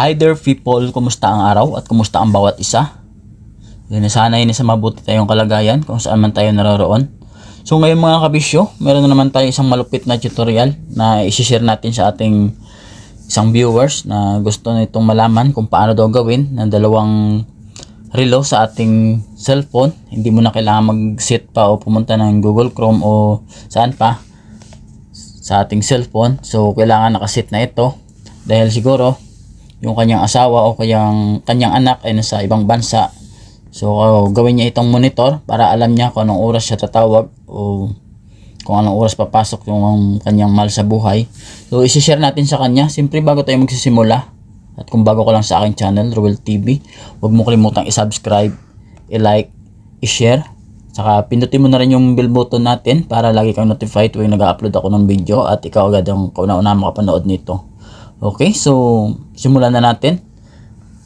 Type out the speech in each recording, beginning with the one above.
Hi there people, kumusta ang araw at kumusta ang bawat isa? Yun, sana yun sa mabuti tayong kalagayan kung saan man tayo naroroon. So ngayon mga kabisyo, meron na naman tayo isang malupit na tutorial na isi-share natin sa ating isang viewers na gusto nitong malaman kung paano daw gawin ng dalawang relo sa ating cellphone. Hindi mo na kailangan mag-set pa o pumunta ng Google Chrome o saan pa sa ating cellphone. So kailangan nakaset na ito dahil siguro yung kanyang asawa o kanyang kanyang anak ay nasa ibang bansa. So gawin niya itong monitor para alam niya kung anong oras siya tatawag o kung anong oras papasok yung kanyang mahal sa buhay. So isi-share natin sa kanya. Siyempre bago tayo magsisimula at kung bago ka lang sa aking channel, Ruel TV, huwag mo kalimutang i-subscribe, i-like, i-share. Saka pindutin mo na rin yung bell button natin para lagi kang notified tuwing nag-upload ako ng video at ikaw agad ang kauna-una makapanood nito. Okay, so simulan na natin.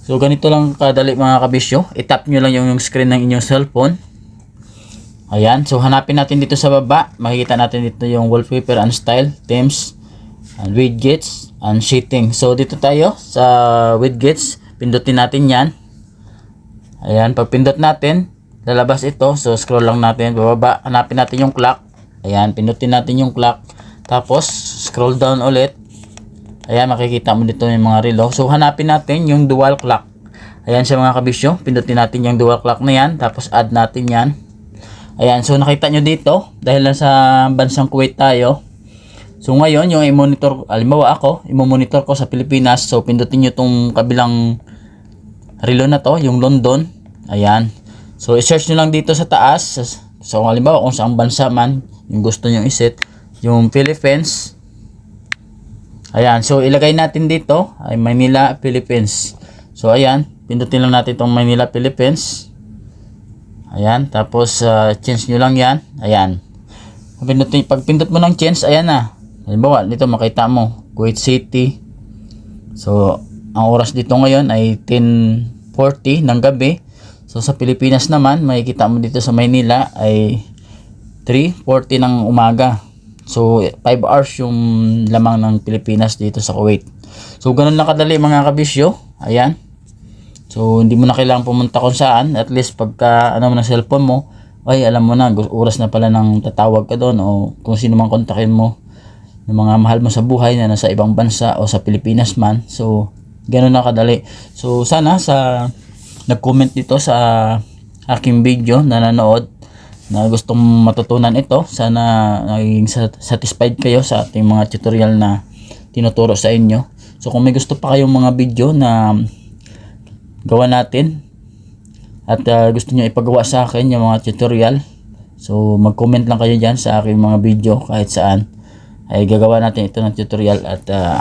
So ganito lang kadali mga kabisyo. I-tap nyo lang yung, yung screen ng inyong cellphone. Ayan, so hanapin natin dito sa baba. Makikita natin dito yung wallpaper and style, themes, and widgets, and sheeting. So dito tayo sa widgets. Pindutin natin yan. Ayan, pag pindot natin, lalabas ito. So scroll lang natin, bababa. Hanapin natin yung clock. Ayan, pindutin natin yung clock. Tapos scroll down ulit. Ayan, makikita mo dito yung mga relo. So, hanapin natin yung dual clock. Ayan siya mga kabisyo. Pindutin natin yung dual clock na yan. Tapos, add natin yan. Ayan, so nakita nyo dito. Dahil lang sa bansang Kuwait tayo. So, ngayon, yung i-monitor, alimbawa ako, i-monitor ko sa Pilipinas. So, pindutin nyo tong kabilang relo na to, yung London. Ayan. So, i-search nyo lang dito sa taas. So, halimbawa, kung saan bansa man, yung gusto nyo iset, yung Philippines, Ayan, so ilagay natin dito ay Manila, Philippines. So ayan, pindutin lang natin itong Manila, Philippines. Ayan, tapos uh, change nyo lang yan. Ayan. Pindutin, pag pindot mo ng change, ayan na. Halimbawa, dito makita mo, Kuwait City. So, ang oras dito ngayon ay 10.40 ng gabi. So, sa Pilipinas naman, makikita mo dito sa Manila ay 3.40 ng umaga. So, 5 hours yung lamang ng Pilipinas dito sa Kuwait. So, ganun lang kadali mga kabisyo. Ayan. So, hindi mo na kailangan pumunta kung saan. At least, pagka ano mo ng cellphone mo, ay, alam mo na, oras na pala ng tatawag ka doon o kung sino man kontakin mo ng mga mahal mo sa buhay na nasa ibang bansa o sa Pilipinas man. So, ganun na kadali. So, sana sa nag-comment dito sa aking video na nanood na gustong matutunan ito. Sana naging satisfied kayo sa ating mga tutorial na tinuturo sa inyo. So kung may gusto pa kayong mga video na gawa natin at uh, gusto niyo ipagawa sa akin yung mga tutorial, so mag-comment lang kayo dyan sa aking mga video kahit saan ay gagawa natin ito ng tutorial at uh,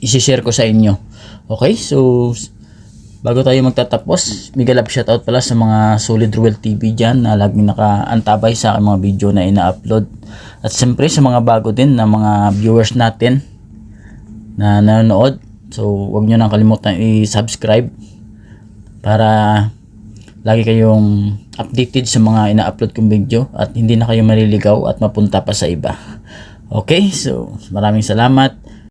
isi-share ko sa inyo. Okay, so Bago tayo magtatapos, mega love shoutout pala sa mga solid Ruel TV dyan na laging nakaantabay sa aking mga video na ina-upload. At siyempre sa mga bago din na mga viewers natin na nanonood. So huwag nyo nang kalimutan i-subscribe para lagi kayong updated sa mga ina-upload kong video at hindi na kayo maliligaw at mapunta pa sa iba. Okay, so maraming salamat.